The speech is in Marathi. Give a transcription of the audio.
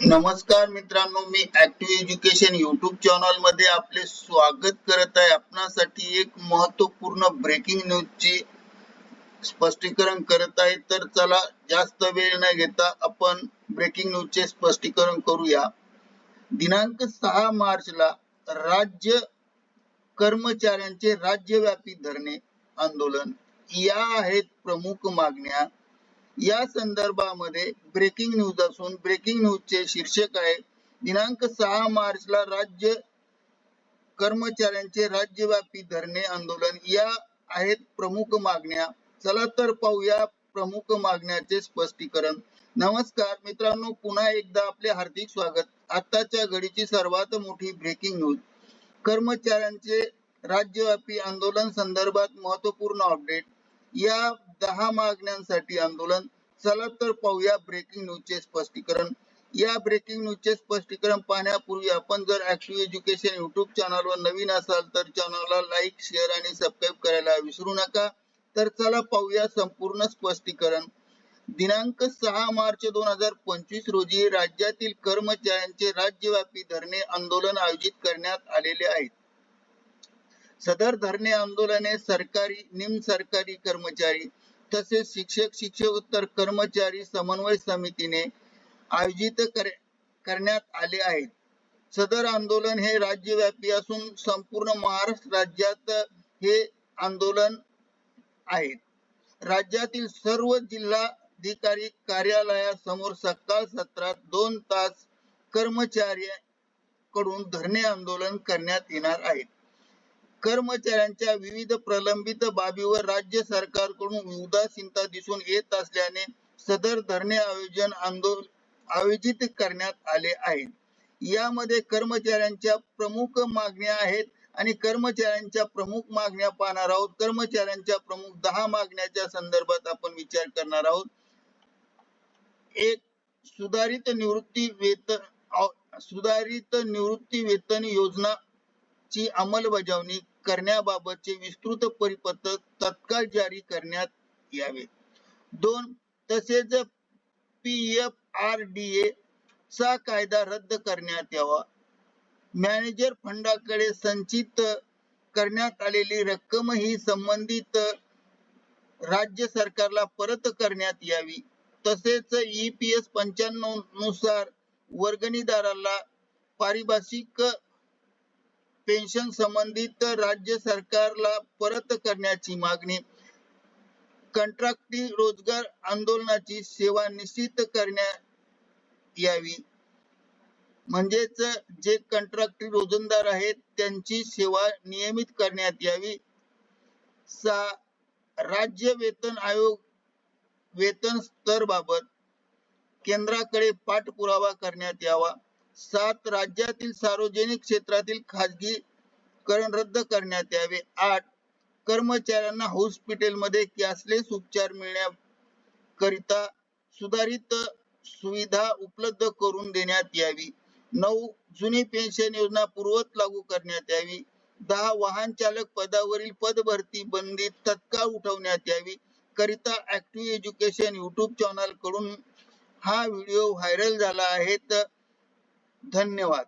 नमस्कार मित्रांनो मी ऍक्टिव्ह एज्युकेशन युट्यूब चॅनलमध्ये आपले स्वागत करत आहे. आपणासाठी एक महत्त्वपूर्ण ब्रेकिंग न्यूज ची स्पष्टीकरण करत आहे. तर चला जास्त वेळ न घेता आपण ब्रेकिंग न्यूज चे स्पष्टीकरण करूया. दिनांक सहा मार्च ला राज्य कर्मचाऱ्यांचे राज्यव्यापी धरणे आंदोलन. या आहेत प्रमुख मागण्या. या संदर्भामध्ये ब्रेकिंग न्यूज असून ब्रेकिंग न्यूज चे शीर्षक आहे दिनांक सहा मार्चला राज्य कर्मचाऱ्यांचे राज्यव्यापी धरणे आंदोलन. या आहेत प्रमुख मागण्या. चला तर पाहूया प्रमुख मागण्याचे स्पष्टीकरण. नमस्कार मित्रांनो पुन्हा एकदा आपले हार्दिक स्वागत. आताच्या घडीची सर्वात मोठी ब्रेकिंग न्यूज कर्मचाऱ्यांचे राज्यव्यापी आंदोलन संदर्भात महत्त्वपूर्ण अपडेट या दहा मागण्यांसाठी आंदोलन. चला तर पाहूया ब्रेकिंग न्यूज चे स्पष्टीकरण. या ब्रेकिंग न्यूज चे स्पष्टीकरण पाहण्यापूर्वी आपण जर ऍक्टिव्ह एज्युकेशन युट्यूब चॅनलवर नवीन असाल तर चॅनलला लाईक शेअर आणि सबस्क्राईब करायला विसरू नका. तर चला पाहूया संपूर्ण स्पष्टीकरण. दिनांक सहा मार्च दोन हजार पंचवीस रोजी राज्यातील कर्मचाऱ्यांचे राज्यव्यापी धरणे आंदोलन आयोजित करण्यात आलेले आहेत. सदर धरणे आंदोलने सरकारी निम सरकारी कर्मचारी तसेच शिक्षक शिक्षकोत्तर कर्मचारी समन्वय समितीने आयोजित कर- करण्यात आले आहेत. सदर आंदोलन हे राज्यव्यापी असून संपूर्ण महाराष्ट्र राज्यात हे आंदोलन आहे. राज्यातील सर्व जिल्हाधिकारी कार्यालयासमोर सकाळ सत्रात दोन तास कर्मचारी कडून धरणे आंदोलन करण्यात येणार आहे. कर्मचाऱ्यांच्या विविध प्रलंबित बाबीवर राज्य सरकारकडून उदासीनता दिसून येत असल्याने सदर धरणे आयोजन आंदोलन आयोजित करण्यात आले आहे. यामध्ये कर्मचाऱ्यांच्या प्रमुख मागण्या आहेत आणि कर्मचाऱ्यांच्या प्रमुख मागण्या पाहणार आहोत. कर्मचाऱ्यांच्या प्रमुख दहा मागण्याच्या संदर्भात आपण विचार करणार आहोत. एक सुधारित निवृत्ती वेतन सुधारित निवृत्ती वेतन योजना ची अंमलबजावणी करण्याबाबतचे विस्तृत परिपत्रक तत्काळ जारी करण्यात यावे. दोन तसेच P F R D A चा कायदा रद्द करण्यात यावा. मॅनेजर फंडाकडे संचित करण्यात आलेली रक्कम ही संबंधित राज्य सरकारला परत करण्यात यावी. तसेच ई पी एस पंच्याण्णवनुसार वर्गणीदाराला पारिभाषिक पेन्शन संबंधित राज्य सरकारला परत करण्याची मागणी कंत्राटी रोजगार आंदोलनाची सेवा निश्चित करण्यात यावी. म्हणजेच जे कंत्राटी रोजंदार आहेत त्यांची सेवा नियमित करण्यात यावी. सा राज्य वेतन आयोग वेतन स्तर बाबत केंद्राकडे पाठपुरावा करण्यात यावा. सात राज्यातील सार्वजनिक क्षेत्रातील खाजगी करण रद्द करण्यात यावे. आठ कर्मचाऱ्यांना हॉस्पिटलमध्ये कॅशलेस उपचार मिळण्याकरिता सुधारित सुविधा उपलब्ध करून देण्यात यावी. नऊ जुनी पेन्शन योजना पूर्वत लागू करण्यात यावी. दहा वाहन चालक पदावरील पद भरती बंदी तत्काळ उठवण्यात यावी. करिता ऍक्टिव्ह एज्युकेशन युट्यूब चॅनलकडून हा व्हिडिओ व्हायरल झाला आहे. तर धन्यवाद.